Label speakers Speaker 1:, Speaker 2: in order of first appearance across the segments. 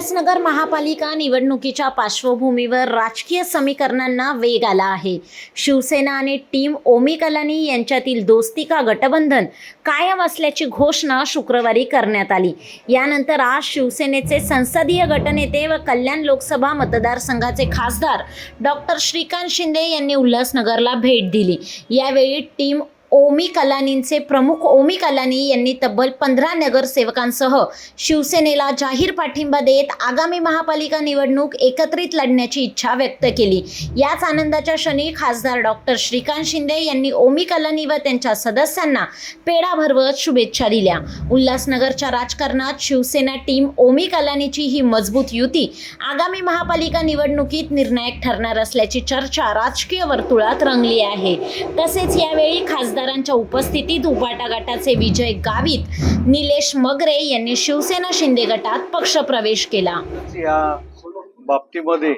Speaker 1: उल्हासनगर महापालिका निवडणुकीच्या पार्श्वभूमीवर राजकीय समीकरणांना वेग आला आहे. शिवसेना आणि टीम ओमी कलानी यांच्यातील दोस्ती का गटबंधन कायम असल्याची घोषणा शुक्रवारी करण्यात आली. यानंतर आज शिवसेनेचे संसदीय गटनेते व कल्याण लोकसभा मतदारसंघाचे खासदार डॉक्टर श्रीकांत शिंदे यांनी उल्हासनगरला भेट दिली. यावेळी टीम ओमी कलानींचे प्रमुख ओमी कलानी यांनी तब्बल पंधरा नगरसेवकांसह शिवसेनेला जाहीर पाठिंबा देत आगामी महापालिका निवडणूक एकत्रित लढण्याची इच्छा व्यक्त केली. याच आनंदाच्या क्षणी खासदार डॉक्टर श्रीकांत शिंदे यांनी ओमी कलानी व त्यांच्या सदस्यांना पेढा भरवत शुभेच्छा दिल्या. उल्हासनगरच्या राजकारणात शिवसेना टीम ओमी कलानीची ही मजबूत युती आगामी महापालिका निवडणुकीत निर्णायक ठरणार असल्याची चर्चा राजकीय वर्तुळात रंगली आहे. तसेच यावेळी खासदार खासदारांच्या उपस्थितीत उपाटा गटाचे विजय गावित निलेश मगरे यांनी शिवसेना शिंदे गटात पक्षप्रवेश केला.
Speaker 2: या बाबतीमध्ये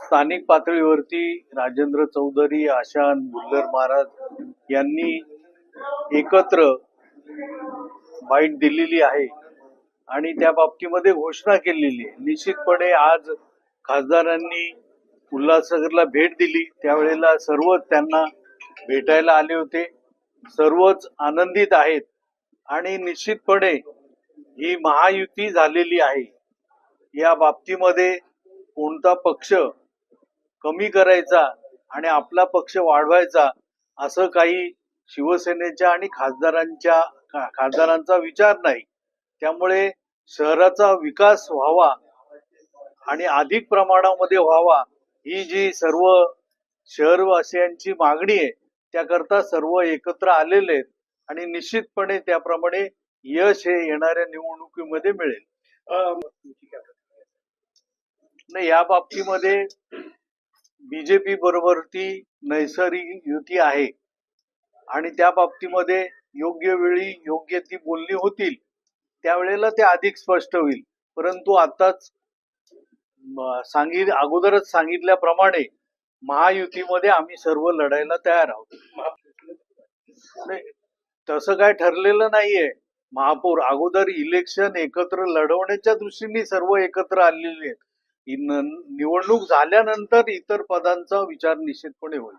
Speaker 2: स्थानिक पातळीवरती राजेंद्र चौधरी आशान मुल्लर महाराज यांनी एकत्र बाईट दिलेली आहे आणि त्या बाबतीमध्ये घोषणा केलेली आहे. निश्चितपणे आज खासदारांनी उल्हासनगरला भेट दिली. त्यावेळेला सर्वच त्यांना भेटायला आले होते. सर्वच आनंदित आहेत. आणि निश्चितपणे ही महायुती झालेली आहे. या बाबतीमध्ये कोणता पक्ष कमी करायचा आणि आपला पक्ष वाढवायचा असं काही शिवसेनेच्या आणि खासदारांच्या खासदारांचा विचार नाही. त्यामुळे शहराचा विकास व्हावा आणि अधिक प्रमाणामध्ये व्हावा ही जी सर्व शहरवासियांची मागणी आहे त्याकरता सर्व एकत्र आलेले आहेत आणि निश्चितपणे त्याप्रमाणे यश हे येणाऱ्या निवडणुकीमध्ये मिळेल. नाही या बाबतीमध्ये बीजेपी बरोबर ती नैसर्गिक युती आहे आणि त्या बाबतीमध्ये योग्य वेळी योग्य ती बोलणी होतील त्यावेळेला ते अधिक स्पष्ट होईल. परंतु आताच सांगित अगोदरच सांगितल्याप्रमाणे महायुतीमध्ये आम्ही सर्व लढायला तयार आहोत. तसं काय ठरलेलं नाहीये. महापौर अगोदर इलेक्शन एकत्र लढवण्याच्या दृष्टीने सर्व एकत्र आलेले आहेत. निवडणूक झाल्यानंतर इतर पदांचा विचार निश्चितपणे होईल.